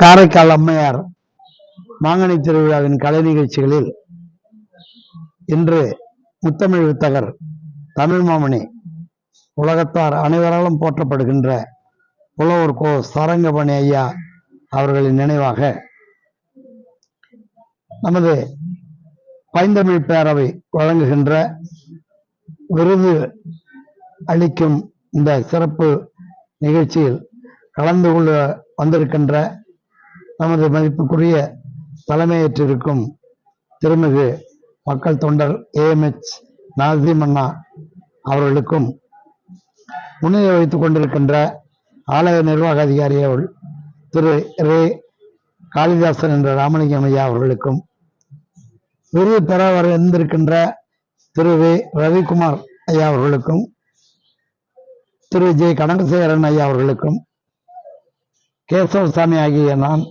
காரைக்கால் அம்மையார் மாங்கனி திருவிழாவின் கலை நிகழ்ச்சிகளில் இன்று முத்தமிழ் வித்தகர் தமிழ் மாமணி உலகத்தார் அனைவராலும் போற்றப்படுகின்ற புலவர் கோ சாரங்கபாணி ஐயா அவர்களின் நினைவாக நமது பைந்தமிழ் பேரவை வழங்குகின்ற விருது அளிக்கும் இந்த சிறப்பு நிகழ்ச்சியில் கலந்து கொள்ள வந்திருக்கின்ற நமது மதிப்புக்குரிய தலைமையேற்றிருக்கும் திருமிகு மக்கள் தொண்டர் ஏஎம்எச் நாசிம் அண்ணா அவர்களுக்கும் முன்னிலை வைத்துக் கொண்டிருக்கின்ற ஆலய நிர்வாக அதிகாரி அவள் திரு ரே காளிதாசன் என்ற ராமலிங்கம் ஐயா அவர்களுக்கும் விருது பெற வர இருந்திருக்கின்ற திரு வே ரவிக்குமார் ஐயா அவர்களுக்கும் திரு ஜே கனகசேகரன் ஐயா அவர்களுக்கும் கேசவசாமி ஆகிய நான்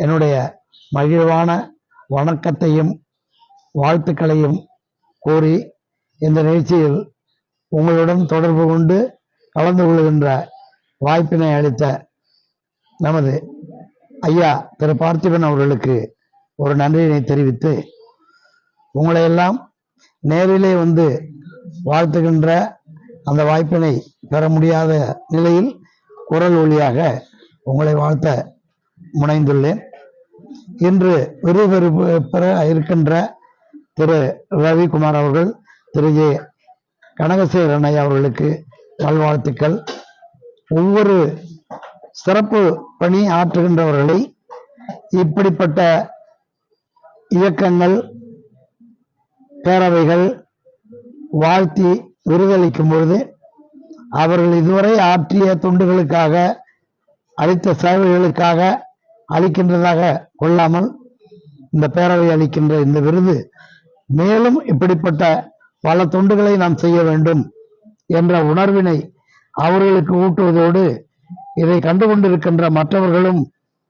என்னுடைய மகிழ்வான வணக்கத்தையும் வாழ்த்துக்களையும் கூறி இந்த நிகழ்ச்சியில் உங்களுடன் தொடர்பு கொண்டு கலந்து கொள்கின்ற வாய்ப்பினை அளித்த நமது ஐயா திரு பார்த்திபன் அவர்களுக்கு ஒரு நன்றியினை தெரிவித்து உங்களையெல்லாம் நேரிலே வந்து வாழ்த்துகின்ற அந்த வாய்ப்பினை பெற முடியாத நிலையில் குரல் ஒளியாக உங்களை வாழ்த்த முனைந்துள்ளேன். இன்று விருது பெற இருக்கின்ற திரு ரவிக்குமார் அவர்கள் திரு ஜே கனகசேகர் அவர்களுக்கு நல்வாழ்த்துக்கள். ஒவ்வொரு சிறப்பு பணி ஆற்றுகின்றவர்களை இப்படிப்பட்ட இயக்கங்கள் பேரவைகள் வாழ்த்தி விருதளிக்கும் பொழுது அவர்கள் இதுவரை ஆற்றிய தொண்டுகளுக்காக அளித்த சேவைகளுக்காக அளிக்கின்றதாக கொள்ளாமல் இந்த பேரவை அளிக்கின்ற இந்த விருது மேலும் இப்படிப்பட்ட பல தொண்டுகளை நாம் செய்ய வேண்டும் என்ற உணர்வினை அவர்களுக்கு ஊட்டுவதோடு இதை கண்டுகொண்டிருக்கின்ற மற்றவர்களும்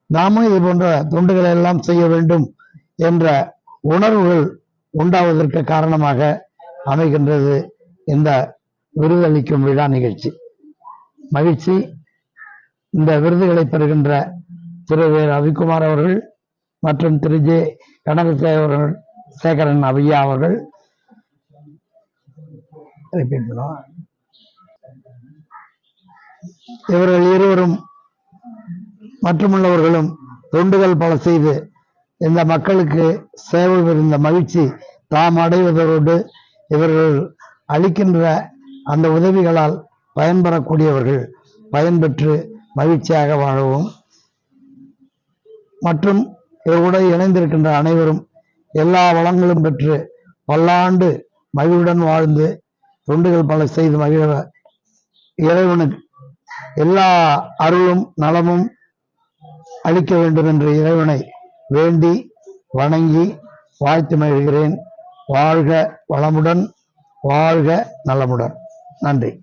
நாமும் இது போன்ற தொண்டுகளை எல்லாம் செய்ய வேண்டும் என்ற உணர்வுகள் உண்டாவதற்கு காரணமாக அமைகின்றது. இந்த விருதளிக்கும் விழா நிகழ்ச்சி. மகிழ்ச்சி. இந்த விருதுகளை பெறுகின்ற திரு ரவிக்குமார் அவர்கள் மற்றும் திரு. ஜே. கனகசேகரன் சேகரன் அவையா அவர்கள். இவர்கள் இருவரும் மற்றுமுள்ளவர்களும் தொண்டுகள் பல செய்து இந்த மக்களுக்கு சேவை புரிந்த மகிழ்ச்சி தாம் அடைவதோடு இவர்கள் அளிக்கின்ற அந்த உதவிகளால் பயன்பெறக்கூடியவர்கள் பயன்பெற்று மகிழ்ச்சியாக வாழவும் மற்றும் இவர்களுடன் இணைந்திருக்கின்ற அனைவரும் எல்லா வளங்களும் பெற்று பல்லாண்டு மகிழ்வுடன் வாழ்ந்து தொண்டுகள் பல செய்து மகிழ இறைவனுக்கு எல்லா அருளும் நலமும் அளிக்க வேண்டும் என்று இறைவனை வேண்டி வணங்கி வாழ்த்து மகிழ்கிறேன். வாழ்க வளமுடன். வாழ்க நலமுடன். நன்றி.